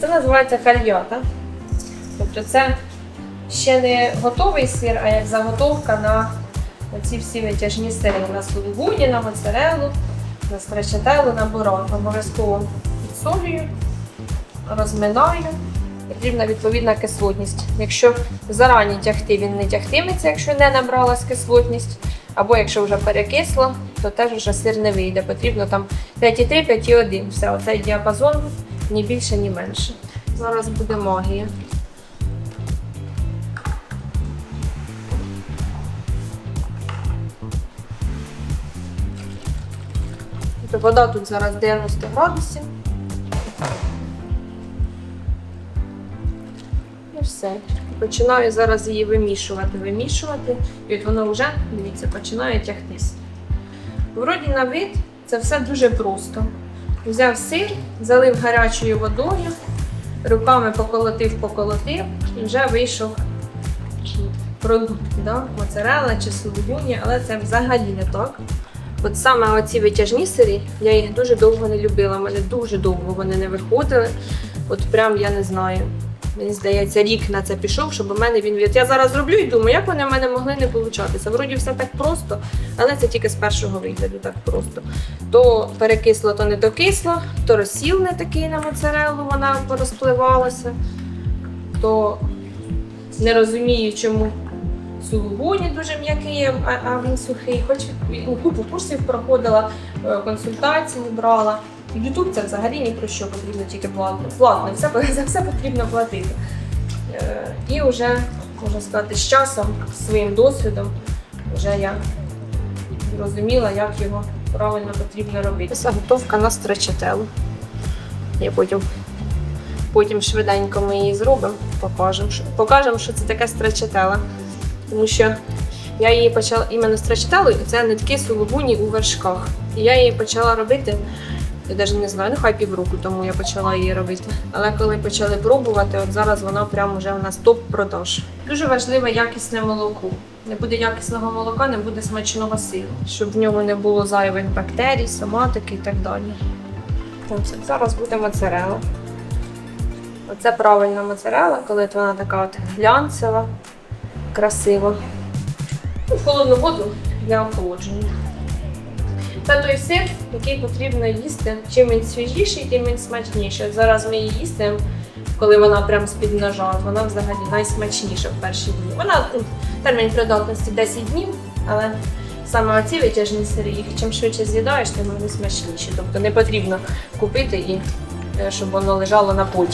Це називається кальята. Тобто це ще не готовий сир, а як заготовка на оці всі витяжні сири. На сулугуні, на моцарелу, на страчателу, на бурон. Обов'язково підсолюю, розминаю. Потрібна відповідна кислотність. Якщо зарані тягти, він не тягтиметься, якщо не набралась кислотність. Або якщо вже перекисло, то теж вже сир не вийде. Потрібно там 5,3, 5,1. Все, оцей діапазон ні більше, ні менше. Зараз буде магія. Тобто Вода тут зараз 90 градусів. І все. Починаю зараз її вимішувати, вимішувати, і от воно вже, дивіться, починає тягтись. Вроді на вид це все дуже просто. Взяв сир, залив гарячою водою, руками поколотив, поколотив, і вже вийшов продукт, да? моцарелла чи сулугуні, але це взагалі не так. От саме оці витяжні сири, я їх дуже довго не любила. Мене дуже довго вони не виходили. От прям я не знаю. Мені здається, рік на це пішов, щоб у мене він від. Я зараз роблю і думаю, як вони в мене могли не получатися. Вроді все так просто, але це тільки з першого вигляду так просто. То перекисло, то не докисло, то розсіл не такий на моцареллу, вона порозпливалася, то не розумію, чому сулугуні дуже м'який, а, він сухий. Хоч ну, купу курсів проходила, е, консультації брала. Ютуб це взагалі ні про що потрібно тільки платно. Платно, все, за все потрібно платити. Е, І вже, можна сказати, з часом, своїм досвідом, вже я зрозуміла, як його правильно потрібно робити. Це готовка на стречателу. Я потім, потім швиденько ми її зробимо, покажемо, покажемо, що це таке стречатела. Тому що я її почала іменно стречателу, і це нитки сулугуні у вершках. І я її почала робити. Я навіть не знаю, ну хай півроку тому я почала її робити. Але коли почали пробувати, от зараз вона прямо вже у нас топ-продаж. Дуже важливе якісне молоко. Не буде якісного молока, не буде смачного сиру, щоб в ньому не було зайвих бактерій, соматики і так далі. Зараз буде моцарела. Оце правильна моцарела, коли вона така от глянцева, красива. Ну, В холодну воду для охолодження. Це той сир, який потрібно їсти. Чим він свіжіший, тим він смачніший. Зараз ми її їстимо, коли вона прям з-під ножа, вона взагалі найсмачніша в перші дні. Вона ну, термін придатності 10 днів, але саме оці витяжні сири, їх чим швидше з'їдаєш, тим вони смачніші. Тобто не потрібно купити і е, щоб воно лежало на потім.